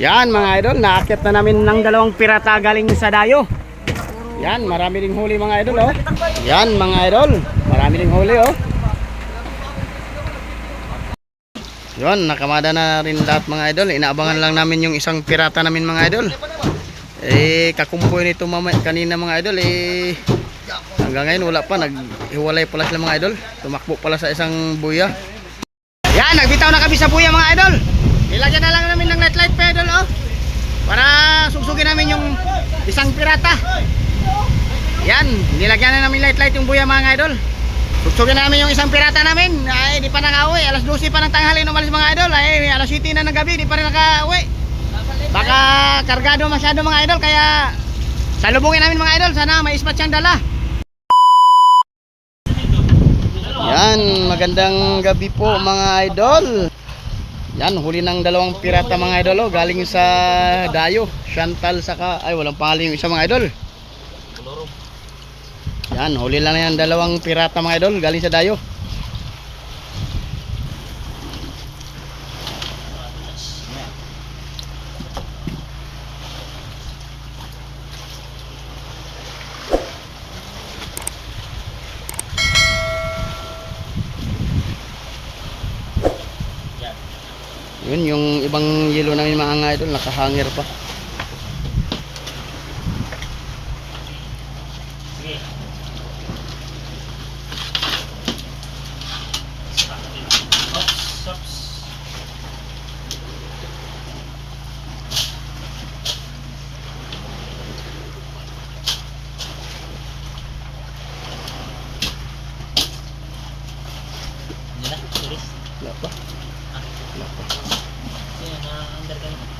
Yan mga idol, naakyat na namin ng dalawang pirata galing sa dayo. Yan, marami ding huli mga idol oh. Yan mga idol, marami ding huli oh. Yan, nakamada na rin lahat mga idol. Inaabangan lang namin yung isang pirata namin mga idol. Eh, kakumpoy nito mamaya kanina mga idol eh hanggang ngayon wala pa naghiwalay pala sila mga idol. Tumakbo pala sa isang buya. Yan, nagbitaw na kami sa buya mga idol. Ilagyan na lang namin ng night light pa idol oh. Para sugsugin namin yung isang pirata. Yan, nilagyan na namin light light yung buya mga idol. Sugsugin namin yung isang pirata namin. Ay, di pa nakauwi. Alas 12 pa ng tanghali umalis mga idol. Ay, alas 7 na ng gabi, di pa rin nakauwi. Baka kargado masyado mga idol kaya salubungin namin mga idol. Sana may ispat siyang dala. Yan, magandang gabi po mga idol. Yan, huli ng dalawang pirata mga idol oh, galing sa Dayo, Chantal saka ay walang pangalan yung isa mga idol. Yan, huli lang yan dalawang pirata mga idol galing sa Dayo. Yun, yung ibang yelo namin mga idol, nakahanger pa. Nila, Wala pa. Sino na ka nito?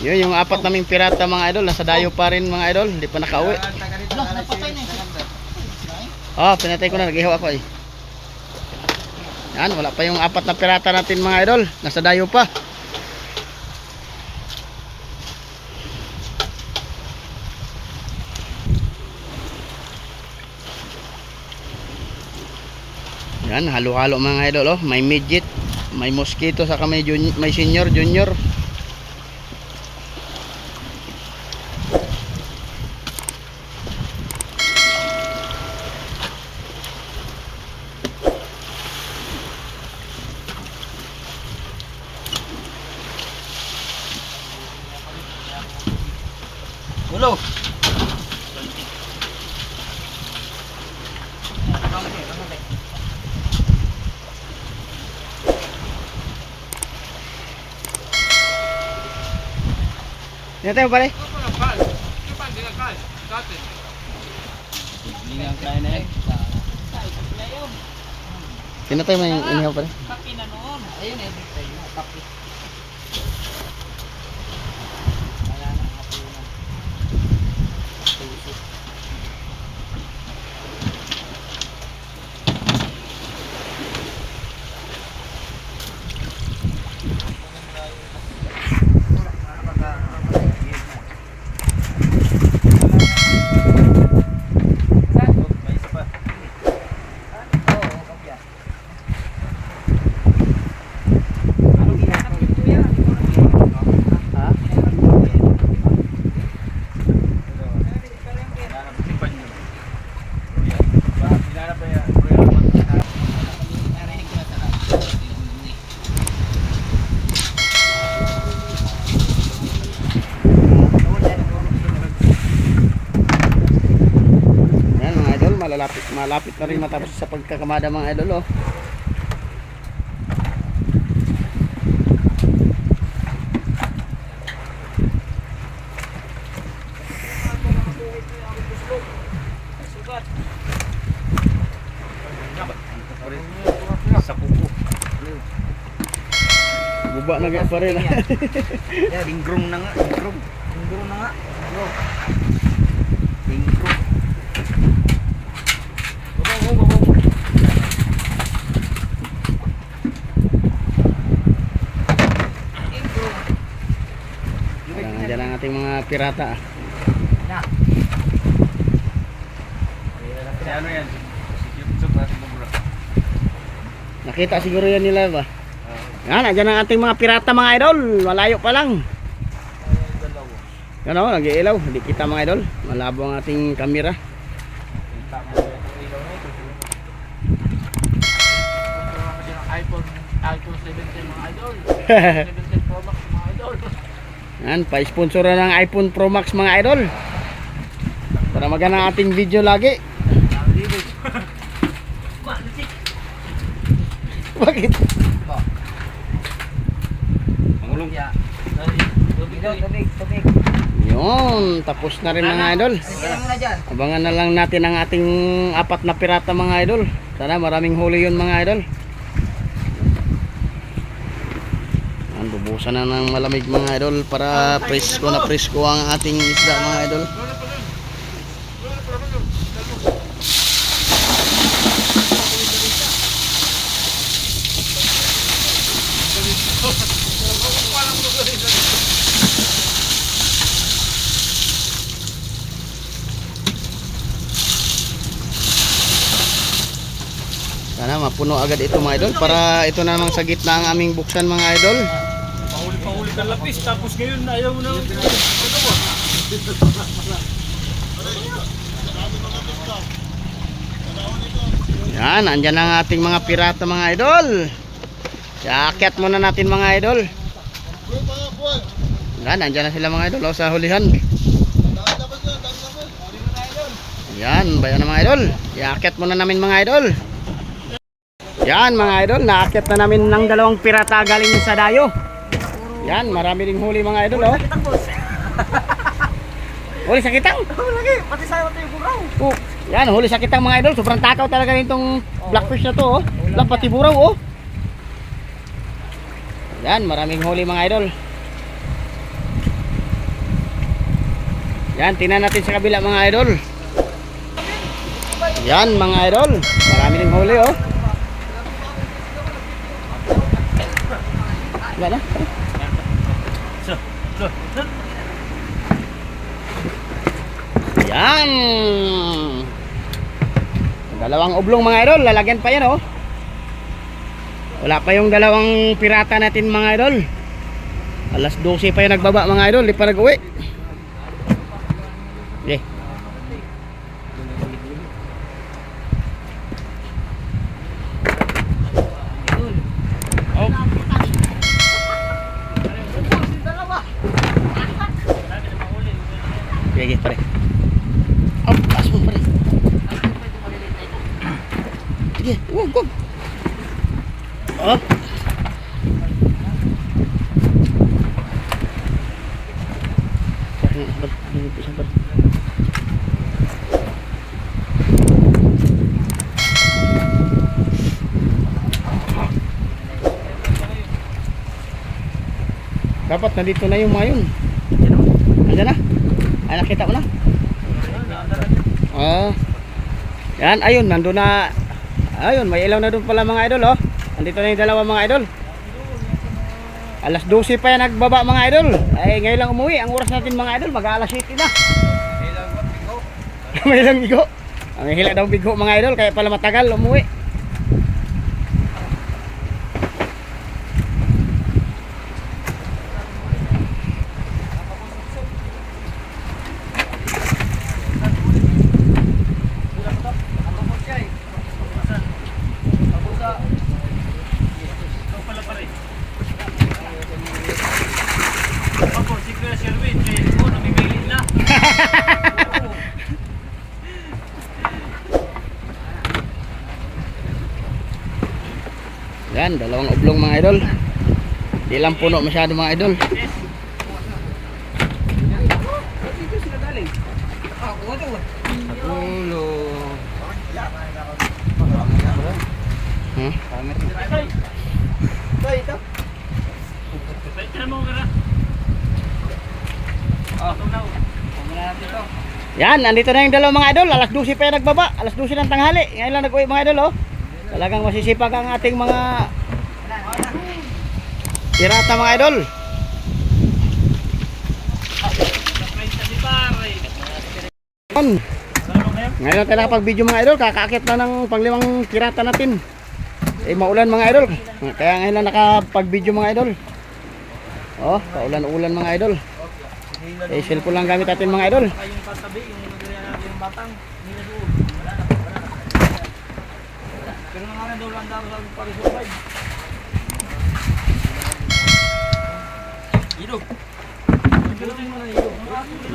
Yun, yung apat naming pirata mga idol, nasa dayo pa rin mga idol, hindi pa nakauwi. Wala, napatay na eh. Ah, pinatay ko na, nag-ihaw ako eh. Yan, wala pa yung apat na pirata natin mga idol, nasa dayo pa. Yan, halo-halo mga idol oh. May midget, may mosquito, saka may, jun- may senior, junior. Ulo! Pinatay mo pare? Pinatay mo yung inihaw pare? Ayun eh, bigtay mo. Kapi. Wala na hapunan. Tuso. Ha? Narinig ko na talaga. Yan mga idol, malalapit, malapit na rin matapos sa pagkakamada mga idol oh. Guba na gaya pa rin. ah. Yeah, dingrong na nga. Dingrong. Dingrong na nga. Dingrong. Baba mo, baba mo. Dingrong. Ayan, Nandiyan ang ating mga pirata ah. Na. Ano yan? Nakita siguro yan nila ba? Yan, andyan ang ating mga pirata mga idol. Malayo pa lang. Yan o, nag-iilaw. Hindi kita mga idol. Malabo ang ating kamera. iPhone, iPhone 17 mga idol. 17 Pro Max mga idol. Yan, pa-sponsor na ng iPhone Pro Max mga idol. Para magana ang ating video lagi. Bakit? Tubig. Yun, tapos na rin mga idol. Abangan na lang natin ang ating apat na pirata mga idol. Sana maraming huli yun mga idol. Yan, bubusan na ng malamig mga idol para presko na presko ang ating isda mga idol. Sana mapuno agad ito mga idol para ito na namang sa gitna ang aming buksan mga idol. Pahuli-pahuli ka lapis, tapos ngayon ayaw mo na. Yan, andyan ang ating mga pirata mga idol. Yakyat muna natin mga idol. Yan, andyan na sila mga idol oh, sa hulihan. Yan, bayan na mga idol. Yakyat muna namin mga idol. Yan mga idol, naakyat na namin ng dalawang pirata galing sa dayo. Yan, marami ding huli mga idol oh. Huli sa kitang. Lagi, pati sa'yo ito yung buraw. Oh, yan, huli sa kitang mga idol. Sobrang takaw talaga nitong blackfish na to, oh. Black pati buraw, oh. Yan, maraming huli mga idol. Yan, tingnan natin sa kabila mga idol. Yan, mga idol. Marami ding huli, oh. Wala na. Yan. Dalawang oblong mga idol, lalagyan pa yan oh. Wala pa yung dalawang pirata natin mga idol. Alas 12 pa yung nagbaba mga idol, di pa nag-uwi. Okay. Sige, sige, pare. Up, taas mo pare. Sige, wag, wag. Up. Sabar, sabar, sabar, sabar. Dapat nandito na yung mayon. Andiyan na? Ay, nakita mo na? Oh. Yan, ayun, nandun na. Ayun, may ilaw na doon pala mga idol, oh. Nandito na yung dalawa mga idol. Alas 12 pa yan nagbaba mga idol. Ay, ngayon lang umuwi. Ang oras natin mga idol, mag-alas 7 na. may ilang bigo. Ang hila daw bigo mga idol, kaya pala matagal umuwi. Ako, si Kuya Sherwin, eh, oh, namimili na. Yan, dalawang oblong mga idol. Di lang puno masyado mga idol. Ulo. Ito. Yan, nandito na yung dalawa mga idol. Alas 12 pa yung nagbaba. Alas 12 ng tanghali. Ngayon lang nag-uwi mga idol, oh. Talagang masisipag ang ating mga pirata mga idol. Ngayon tayo nakapag-video mga idol. Kakaakit na ng panglimang pirata natin. Eh maulan mga idol. Kaya ngayon lang nakapag-video mga idol. Oh, paulan-ulan mga idol. Eh cellphone lang gamit natin mga idol. Na na, na. Pero nga nga daw lang daw sa pag-survive. Ilog. Ilogin mo na ilog.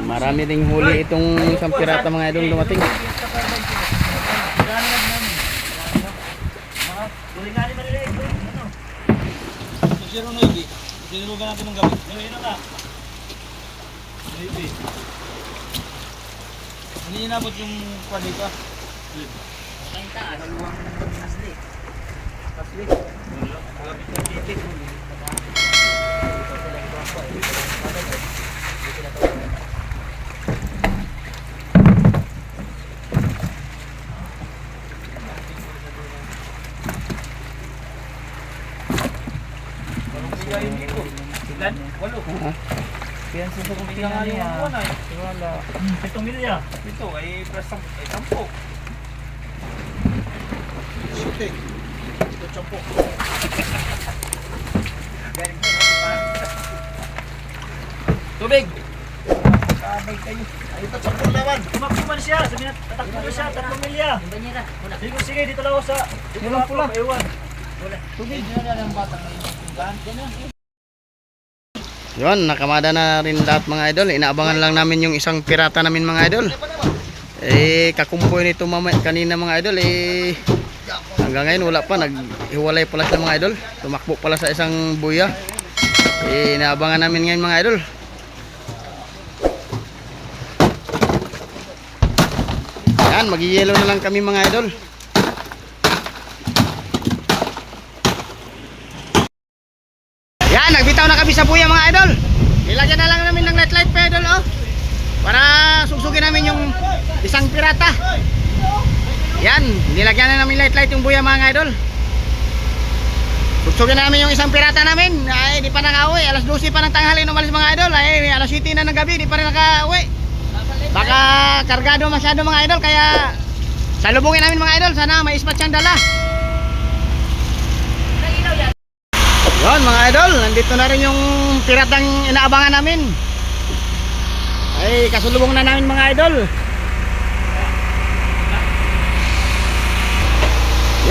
Marami ding huli itong isang pirata mga idol dumating. Sino na hindi? Sinurugan natin ng gabi. Ina ka. Maybe. Hindi inabot yung palika. Ang taas. Dalawang asli. Asli. Ilan? Walo. Ha? Yan sa Hindi nga yung ano na eh. Wala. Pitong milya. Ito ay prestang ay tampo. Tubig! Sabay kayo. Ay, ito, sampung lawan. Tumakbo man siya. Sabi na, tatakbo na siya. Tatlong milya. Sige, sige. Dito lang ako sa... Dito lang pula. Ewan. Tubig. Dito na lang batang Yun, nakamada na rin lahat mga idol. Inaabangan lang namin yung isang pirata namin mga idol. Eh, kakumpoy nito mamaya kanina mga idol. Eh, hanggang ngayon wala pa. Naghiwalay pala sila mga idol. Tumakbo pala sa isang buya. Eh, inaabangan namin ngayon mga idol. Yan, mag-yellow na lang kami mga idol. Yan, nagbitaw na kami sa buya mga idol. Nilagyan na lang namin ng light light pa idol oh. Para sugsugin namin yung isang pirata. Yan, nilagyan na namin light light yung buya mga idol. Sugsugin namin yung isang pirata namin. Ay, di pa nakauwi. Alas 12 pa ng tanghali umalis mga idol. Ay, alas 7 na ng gabi, di pa rin nakauwi. Baka kargado masyado mga idol kaya salubungin namin mga idol. Sana may ispat siyang dala. Yun mga idol, nandito na rin yung piratang inaabangan namin. Ay, kasulubong na namin mga idol.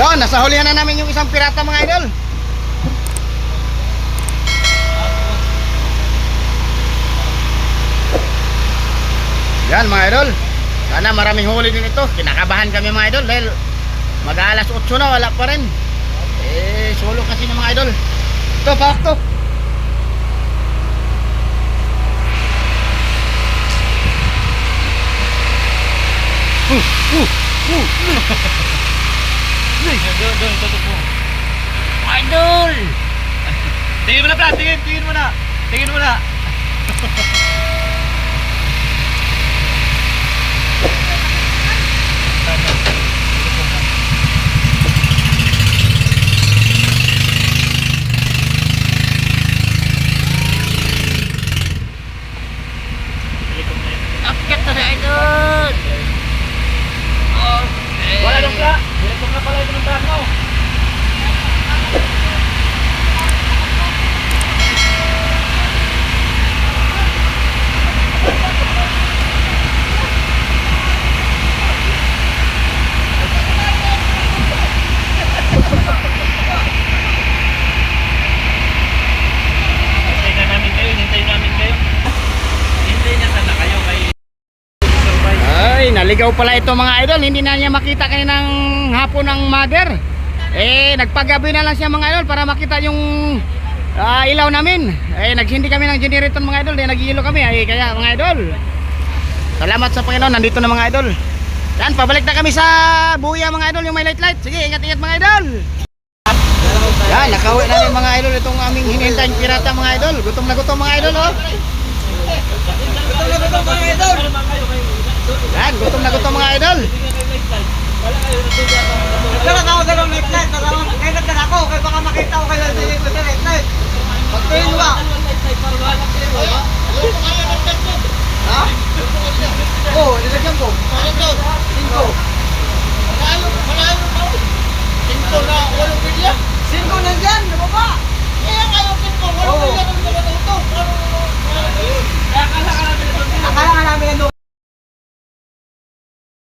Yun, nasa hulihan na namin yung isang pirata mga idol. Yan mga idol. Sana maraming huli din ito. Kinakabahan kami mga idol dahil mag-aalas 8 na wala pa rin. Eh, solo kasi ng mga idol. Ito, pak to. Doon, doon, tutok mo. Idol! Tingin mo na, Brad. Tingin, tingin mo na. Tingin mo na. Akit na na idol! Nang ka! Pala ito ng. Hintayin na namin kayo, hintayin namin kayo. Hintayin niya sana kayo kay survive. Ay, naligaw pala ito mga idol. Hindi na niya makita kaninang hapon ng mother. Eh, nagpagabi na lang siya mga idol para makita yung ah, ilaw namin. Eh, nagsindi kami ng generator mga idol. Eh, nag kami. Ay, kaya mga idol. Salamat sa Panginoon. Nandito na mga idol. Yan, pabalik na kami sa buya mga idol. Yung may light light. Sige, ingat-ingat mga idol. Yan, nakauwi na rin mga idol itong aming hinihintayang pirata mga idol. Gutom na gutom mga idol, oh. Yan, gutom na gutom mga idol. Wala Nagkaroon ako dalawang night light. Kaya nagdala ako. Kaya baka makita ko kayo sa ko sa night light. Pagkain ba? Ha? Oo, oh, nilagyan ko. Cinco. Malayo, malayo mo. Cinco na walang bilya. Cinco nandyan, nababa. Kaya kayo cinco, walang bilya ng dalawang utok. Akala ka namin ito.